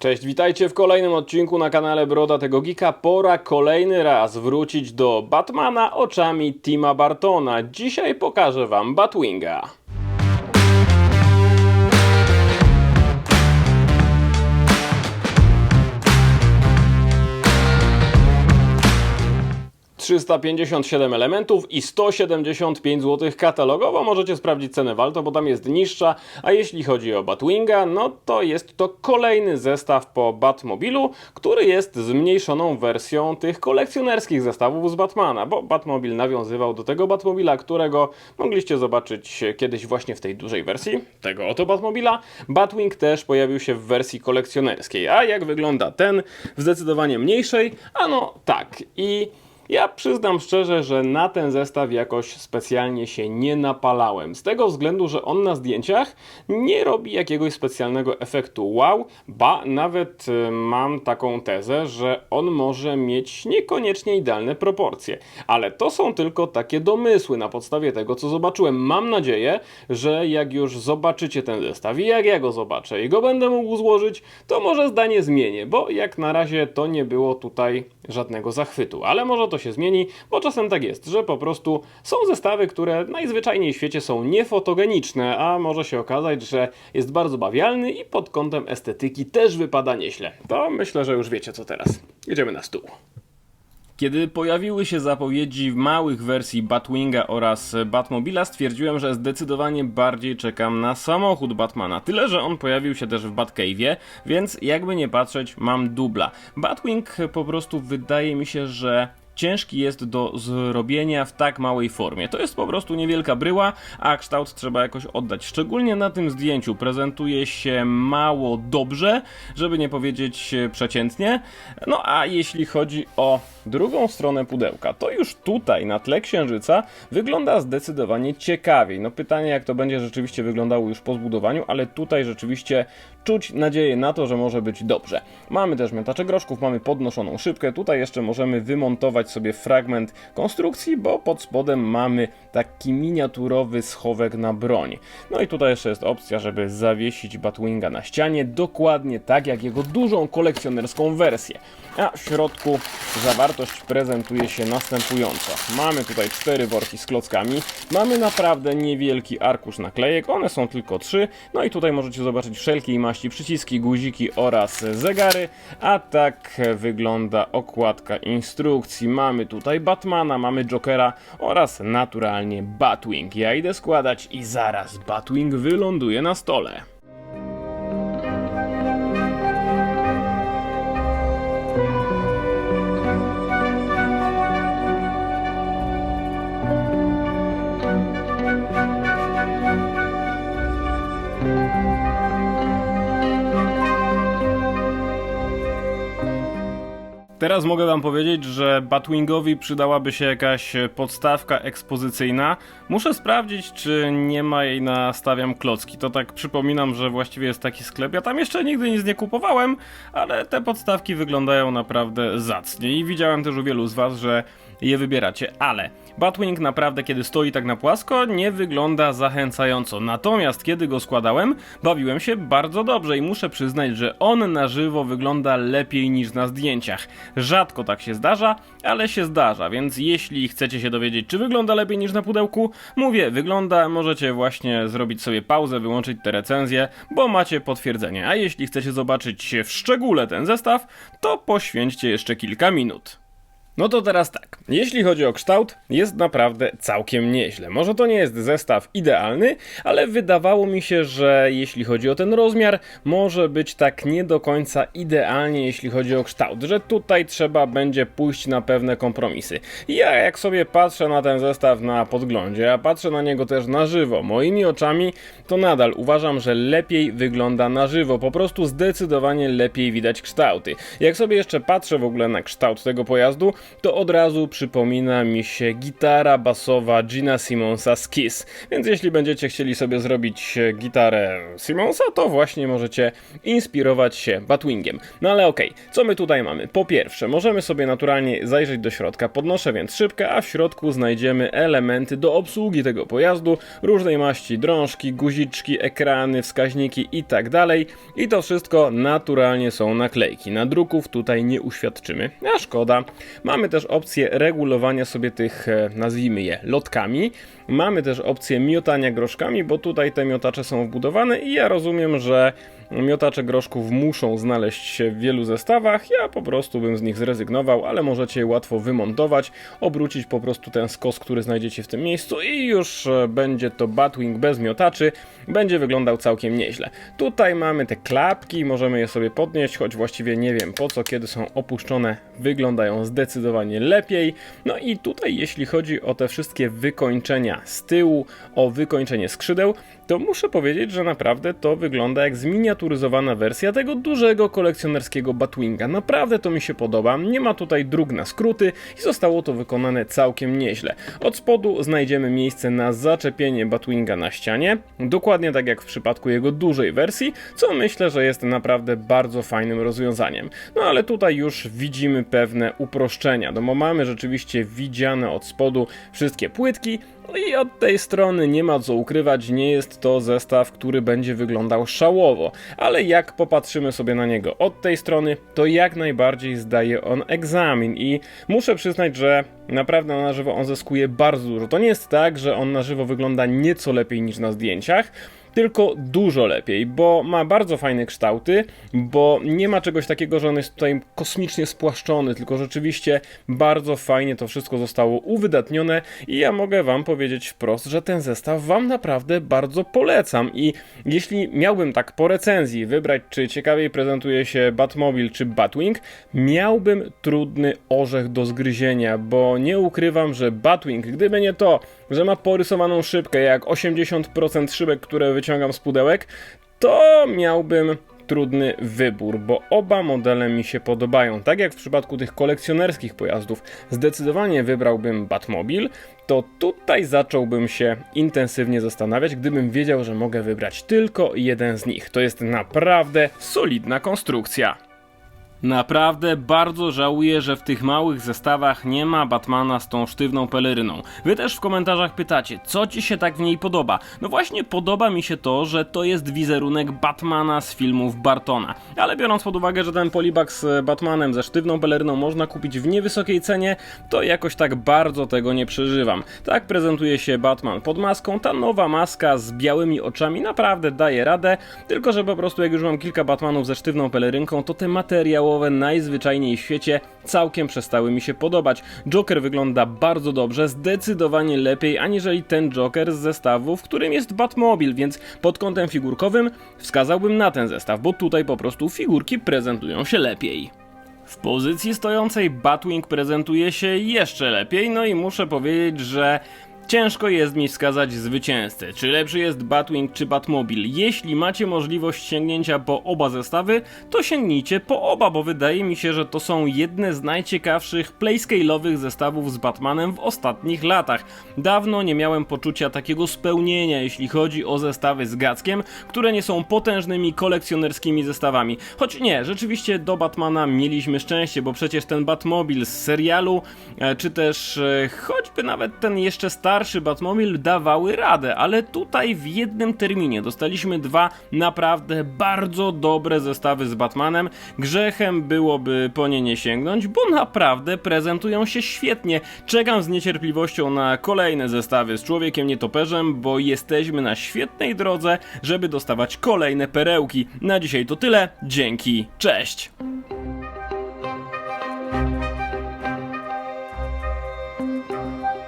Cześć, witajcie w kolejnym odcinku na kanale Broda tego Geeka. Pora kolejny raz wrócić do Batmana oczami Tima Bartona. Dzisiaj pokażę wam Batwinga. ...357 elementów i 175 zł katalogowo. Możecie sprawdzić cenę Walto, bo tam jest niższa. A jeśli chodzi o Batwinga, no to jest to kolejny zestaw po Batmobilu, który jest zmniejszoną wersją tych kolekcjonerskich zestawów z Batmana, bo Batmobil nawiązywał do tego Batmobila, którego mogliście zobaczyć kiedyś właśnie w tej dużej wersji, tego oto Batmobila. Batwing też pojawił się w wersji kolekcjonerskiej. A jak wygląda ten? W zdecydowanie mniejszej. Ano tak. I ja przyznam szczerze, że na ten zestaw jakoś specjalnie się nie napalałem. Z tego względu, że on na zdjęciach nie robi jakiegoś specjalnego efektu wow, ba nawet y, mam taką tezę, że on może mieć niekoniecznie idealne proporcje. Ale to są tylko takie domysły na podstawie tego, co zobaczyłem. Mam nadzieję, że jak już zobaczycie ten zestaw i jak ja go zobaczę i go będę mógł złożyć, to może zdanie zmienię, bo jak na razie to nie było tutaj żadnego zachwytu. Ale może to się zmieni, bo czasem tak jest, że po prostu są zestawy, które najzwyczajniej w świecie są niefotogeniczne, a może się okazać, że jest bardzo bawialny i pod kątem estetyki też wypada nieźle. To myślę, że już wiecie co teraz. Jedziemy na stół. Kiedy pojawiły się zapowiedzi małych wersji Batwinga oraz Batmobila, stwierdziłem, że zdecydowanie bardziej czekam na samochód Batmana. Tyle, że on pojawił się też w Batcave'ie, więc jakby nie patrzeć, mam dubla. Batwing po prostu wydaje mi się, że ciężki jest do zrobienia w tak małej formie. To jest po prostu niewielka bryła, a kształt trzeba jakoś oddać. Szczególnie na tym zdjęciu prezentuje się mało dobrze, żeby nie powiedzieć przeciętnie. No a jeśli chodzi o drugą stronę pudełka, to już tutaj na tle księżyca wygląda zdecydowanie ciekawiej. No pytanie jak to będzie rzeczywiście wyglądało już po zbudowaniu, ale tutaj rzeczywiście czuć nadzieję na to, że może być dobrze. Mamy też miętacze groszków, mamy podnoszoną szybkę, tutaj jeszcze możemy wymontować sobie fragment konstrukcji, bo pod spodem mamy taki miniaturowy schowek na broń. No i tutaj jeszcze jest opcja, żeby zawiesić Batwinga na ścianie, dokładnie tak jak jego dużą kolekcjonerską wersję. A w środku zawartość prezentuje się następująco. Mamy tutaj cztery worki z klockami, mamy naprawdę niewielki arkusz naklejek, one są tylko trzy, no i tutaj możecie zobaczyć wszelkiej maści przyciski, guziki oraz zegary, a tak wygląda okładka instrukcji. Mamy tutaj Batmana, mamy Jokera oraz naturalnie Batwing. Ja idę składać i zaraz Batwing wyląduje na stole. Teraz mogę wam powiedzieć, że Batwingowi przydałaby się jakaś podstawka ekspozycyjna. Muszę sprawdzić, czy nie ma jej na Stawiam Klocki. To tak przypominam, że właściwie jest taki sklep. Ja tam jeszcze nigdy nic nie kupowałem, ale te podstawki wyglądają naprawdę zacnie. I widziałem też u wielu z was, że je wybieracie, ale Batwing naprawdę, kiedy stoi tak na płasko, nie wygląda zachęcająco. Natomiast kiedy go składałem, bawiłem się bardzo dobrze i muszę przyznać, że on na żywo wygląda lepiej niż na zdjęciach. Rzadko tak się zdarza, ale się zdarza, więc jeśli chcecie się dowiedzieć, czy wygląda lepiej niż na pudełku, mówię, wygląda, możecie właśnie zrobić sobie pauzę, wyłączyć te recenzje, bo macie potwierdzenie. A jeśli chcecie zobaczyć w szczególe ten zestaw, to poświęćcie jeszcze kilka minut. No to teraz tak. Jeśli chodzi o kształt, jest naprawdę całkiem nieźle. Może to nie jest zestaw idealny, ale wydawało mi się, że jeśli chodzi o ten rozmiar, może być tak nie do końca idealnie, jeśli chodzi o kształt, że tutaj trzeba będzie pójść na pewne kompromisy. Ja jak sobie patrzę na ten zestaw na podglądzie, a patrzę na niego też na żywo, moimi oczami, to nadal uważam, że lepiej wygląda na żywo. Po prostu zdecydowanie lepiej widać kształty. Jak sobie jeszcze patrzę w ogóle na kształt tego pojazdu, to od razu przypomina mi się gitara basowa Gina Simonsa z Kiss. Więc jeśli będziecie chcieli sobie zrobić e, gitarę Simonsa, to właśnie możecie inspirować się Batwingiem. No ale okej, co my tutaj mamy? Po pierwsze, możemy sobie naturalnie zajrzeć do środka. Podnoszę więc szybkę, a w środku znajdziemy elementy do obsługi tego pojazdu, różnej maści drążki, guziczki, ekrany, wskaźniki i tak dalej. I to wszystko naturalnie są naklejki. Nadruków tutaj nie uświadczymy, a szkoda. Mamy też opcję regulowania sobie tych, e, nazwijmy je, lotkami. Mamy też opcję miotania groszkami, bo tutaj te miotacze są wbudowane i ja rozumiem, że miotacze groszków muszą znaleźć się w wielu zestawach. Ja po prostu bym z nich zrezygnował, ale możecie je łatwo wymontować, obrócić po prostu ten skos, który znajdziecie w tym miejscu i już e, będzie to Batwing bez miotaczy. Będzie wyglądał całkiem nieźle. Tutaj mamy te klapki, możemy je sobie podnieść, choć właściwie nie wiem po co, kiedy są opuszczone, wyglądają zdecydowanie lepiej. No i tutaj jeśli chodzi o te wszystkie wykończenia z tyłu, o wykończenie skrzydeł, to muszę powiedzieć, że naprawdę to wygląda jak zminiaturyzowana wersja tego dużego kolekcjonerskiego Batwinga. Naprawdę to mi się podoba, nie ma tutaj dróg na skróty i zostało to wykonane całkiem nieźle. Od spodu znajdziemy miejsce na zaczepienie Batwinga na ścianie, dokładnie tak jak w przypadku jego dużej wersji, co myślę, że jest naprawdę bardzo fajnym rozwiązaniem. No ale tutaj już widzimy pewne uproszczenia, no bo mamy rzeczywiście widziane od spodu wszystkie płytki, no i od tej strony nie ma co ukrywać, nie jest to zestaw, który będzie wyglądał szałowo, ale jak popatrzymy sobie na niego od tej strony, to jak najbardziej zdaje on egzamin. I muszę przyznać, że naprawdę na żywo on zyskuje bardzo dużo. To nie jest tak, że on na żywo wygląda nieco lepiej niż na zdjęciach, tylko dużo lepiej, bo ma bardzo fajne kształty, bo nie ma czegoś takiego, że on jest tutaj kosmicznie spłaszczony, tylko rzeczywiście bardzo fajnie to wszystko zostało uwydatnione i ja mogę wam powiedzieć wprost, że ten zestaw wam naprawdę bardzo polecam. I jeśli miałbym tak po recenzji wybrać, czy ciekawiej prezentuje się Batmobile czy Batwing, miałbym trudny orzech do zgryzienia, bo nie ukrywam, że Batwing, gdyby nie to, że ma porysowaną szybkę jak 80% szybek, które wyciągam z pudełek, to miałbym trudny wybór, bo oba modele mi się podobają. Tak jak w przypadku tych kolekcjonerskich pojazdów, zdecydowanie wybrałbym Batmobil, to tutaj zacząłbym się intensywnie zastanawiać, gdybym wiedział, że mogę wybrać tylko jeden z nich. To jest naprawdę solidna konstrukcja. Naprawdę bardzo żałuję, że w tych małych zestawach nie ma Batmana z tą sztywną peleryną. Wy też w komentarzach pytacie, co ci się tak w niej podoba? No właśnie podoba mi się to, że to jest wizerunek Batmana z filmów Bartona. Ale biorąc pod uwagę, że ten polibak z Batmanem ze sztywną peleryną można kupić w niewysokiej cenie, to jakoś tak bardzo tego nie przeżywam. Tak prezentuje się Batman pod maską, ta nowa maska z białymi oczami naprawdę daje radę, tylko że po prostu jak już mam kilka Batmanów ze sztywną pelerynką, to te materiały najzwyczajniej w świecie całkiem przestały mi się podobać. Joker wygląda bardzo dobrze, zdecydowanie lepiej aniżeli ten Joker z zestawu, w którym jest Batmobile, więc pod kątem figurkowym wskazałbym na ten zestaw, bo tutaj po prostu figurki prezentują się lepiej. W pozycji stojącej Batwing prezentuje się jeszcze lepiej, no i muszę powiedzieć, że Ciężko jest mi wskazać zwycięzcę, czy lepszy jest Batwing czy Batmobile. Jeśli macie możliwość sięgnięcia po oba zestawy, to sięgnijcie po oba, bo wydaje mi się, że to są jedne z najciekawszych playscale'owych zestawów z Batmanem w ostatnich latach. Dawno nie miałem poczucia takiego spełnienia, jeśli chodzi o zestawy z Gackiem, które nie są potężnymi kolekcjonerskimi zestawami. Choć nie, rzeczywiście do Batmana mieliśmy szczęście, bo przecież ten Batmobile z serialu, e, czy też e, choćby nawet ten jeszcze starszy starszy Batmobile dawały radę, ale tutaj w jednym terminie dostaliśmy dwa naprawdę bardzo dobre zestawy z Batmanem. Grzechem byłoby po nie nie sięgnąć, bo naprawdę prezentują się świetnie. Czekam z niecierpliwością na kolejne zestawy z Człowiekiem Nietoperzem, bo jesteśmy na świetnej drodze, żeby dostawać kolejne perełki. Na dzisiaj to tyle, dzięki, cześć! thank you